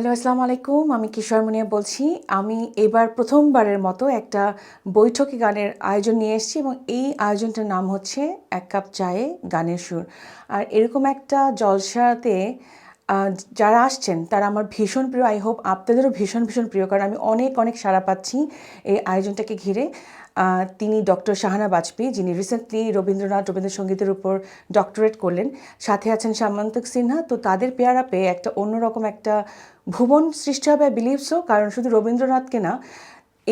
Hello, আসসালামু আলাইকুম। আমি কিশোর মুনিয়া বলছি। আমি এবার প্রথমবারের মতো একটা বৈঠকি গানের আয়োজন নিয়ে এসেছি এবং এই আয়োজনটার নাম হচ্ছে এক কাপ চায়ে গানের সুর। আর এরকম একটা জলসাতে যারা আসছেন, তারা আমার ভীষণ প্রিয়। আই হোপ আপনাদেরও ভীষণ ভীষণ প্রিয়। কারণ আমি অনেক অনেক সাড়া পাচ্ছি এই আয়োজনটাকে ঘিরে। তিনি ডক্টর শাহানা বাজপেয়ী, যিনি রিসেন্টলি রবীন্দ্রনাথ রবীন্দ্রসঙ্গীতের উপর ডক্টরেট করলেন। সাথে আছেন সামন্তক সিনহা। তো তাদের পেয়ারা পেয়ে একটা অন্যরকম একটা ভুবন সৃষ্টি হবে বিলিভসও বিলিভ কারণ শুধু রবীন্দ্রনাথকে না,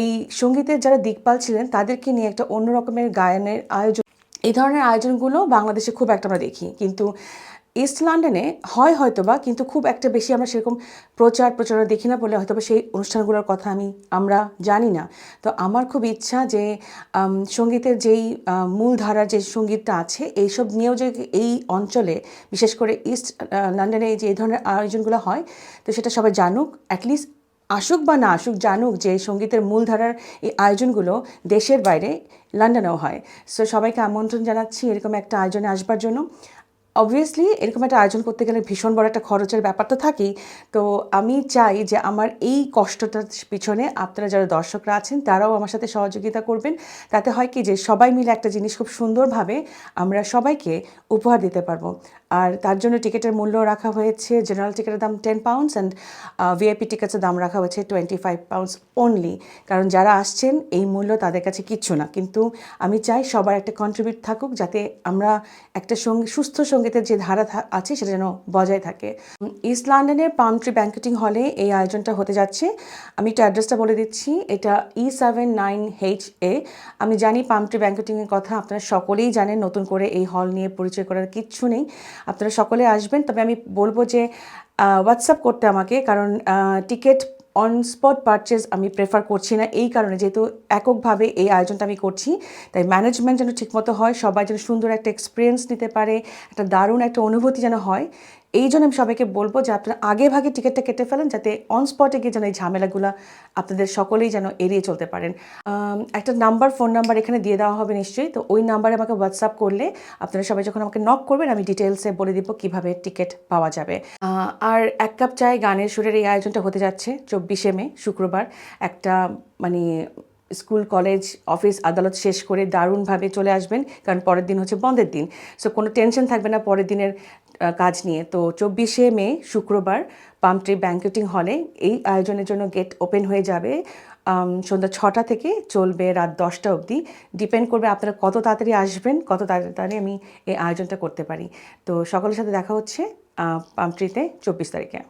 এই সঙ্গীতের যারা দিকপাল ছিলেন, তাদেরকে নিয়ে একটা অন্য রকমের গায়নের আয়োজন এই ধরনের আয়োজনগুলো বাংলাদেশে খুব একটা আমরা দেখি। কিন্তু ইস্ট লন্ডনে হয় হয়তোবা কিন্তু খুব একটা বেশি আমরা সেরকম প্রচার প্রচারণা দেখি না বলে হয়তোবা সেই অনুষ্ঠানগুলোর কথা আমি আমরা জানি না। তো আমার খুব ইচ্ছা যে সঙ্গীতের যেই আহ, মূল ধারার যে সঙ্গীতটা আছে এইসব নিয়েও যে এই অঞ্চলে বিশেষ করে ইস্ট লন্ডনে যে এই ধরনের আয়োজনগুলো হয় তো সেটা সবাই জানুক অ্যাটলিস্ট আসুক বা না আসুক, জানুক যে সঙ্গীতের মূলধারার এই আয়োজনগুলো দেশের বাইরে লন্ডনেও হয়। সো সবাইকে আমন্ত্রণ জানাচ্ছি এরকম একটা আয়োজনে আসবার জন্য। অবভিয়াসলি এরকম একটা আয়োজন করতে গেলে ভীষণ বড় একটা খরচের ব্যাপার তো থাকেই। তো, আমি চাই যে আমার এই কষ্টটার পিছনে আপনারা যারা দর্শকরা আছেন, তারাও আমার সাথে সহযোগিতা করবেন। তাতে হয় কি যে সবাই মিলে একটা জিনিস খুব সুন্দরভাবে আমরা সবাইকে উপহার দিতে পারব। আর তার জন্য টিকিটের মূল্য রাখা হয়েছে। জেনারেল টিকিটের দাম টেন পাউন্ডস অ্যান্ড ভিআইপি টিকিটসের দাম রাখা হয়েছে টোয়েন্টি ফাইভ পাউন্ডস অনলি কারণ যারা আসছেন, এই মূল্য তাদের কাছে কিচ্ছু না। কিন্তু আমি চাই সবার একটা কন্ট্রিবিউট থাকুক যাতে আমরা একটা সঙ্গী, সুস্থ সঙ্গীতের যে ধারা আছে সেটা যেন বজায় থাকে। ইস্ট লন্ডনের পামট্রি ব্যাঙ্কেটিং হলে এই আয়োজনটা হতে যাচ্ছে। আমি একটু অ্যাড্রেসটা বলে দিচ্ছি। এটা E seven nine H A আমি জানি পামট্রি ব্যাঙ্কেটিংয়ের কথা আপনারা সকলেই জানেন। নতুন করে এই হল নিয়ে পরিচয় করার কিচ্ছু নেই। আপনারা সকলে আসবেন। তবে আমি বলব যে হোয়াটসঅ্যাপ করতে আমাকে, কারণ টিকিট অন স্পট পারচেজ আমি প্রেফার করছি না। এই কারণে যেহেতু এককভাবে এই আয়োজনটা আমি করছি, তাই ম্যানেজমেন্ট যেন ঠিকমতো হয়, সবাই যেন সুন্দর একটা এক্সপিরিয়েন্স নিতে পারে, একটা দারুণ একটা অনুভূতি যেন হয় এই জন্য আমি সবাইকে বলব যে আপনারা আগে ভাগে টিকিটটা কেটে ফেলেন যাতে অন স্পটে গিয়ে যেন এই ঝামেলাগুলো আপনাদের সকলেই যেন এড়িয়ে চলতে পারেন। একটা নাম্বার ফোন নাম্বার এখানে দিয়ে দেওয়া হবে নিশ্চয়ই। তো ওই নাম্বারে আমাকে হোয়াটসঅ্যাপ করলে আপনারা সবাই যখন আমাকে নক করবেন, আমি ডিটেলসে বলে দিব কীভাবে টিকিট পাওয়া যাবে। আর এক কাপ চায় গানের সুরের এই আয়োজনটা হতে যাচ্ছে চব্বিশে মে, শুক্রবার। একটা মানে স্কুল, কলেজ, অফিস, আদালত শেষ করে দারুণভাবে চলে আসবেন, কারণ পরের দিন হচ্ছে বন্ধের দিন। সো কোনো টেনশন থাকবে না পরের দিনের কাজ নিয়ে। তো চব্বিশে মে, শুক্রবার পামট্রি ব্যাঙ্কেটিং হলে এই আয়োজনের জন্য গেট ওপেন হয়ে যাবে। সন্ধ্যা ছটা থেকে চলবে রাত দশটা অবধি। ডিপেন্ড করবে আপনারা কত তাড়াতাড়ি আসবেন, কত তাড়াতাড়ি আমি এই আয়োজনটা করতে পারি। তো সকলের সাথে দেখা হচ্ছে পামট্রিতে চব্বিশ তারিখে।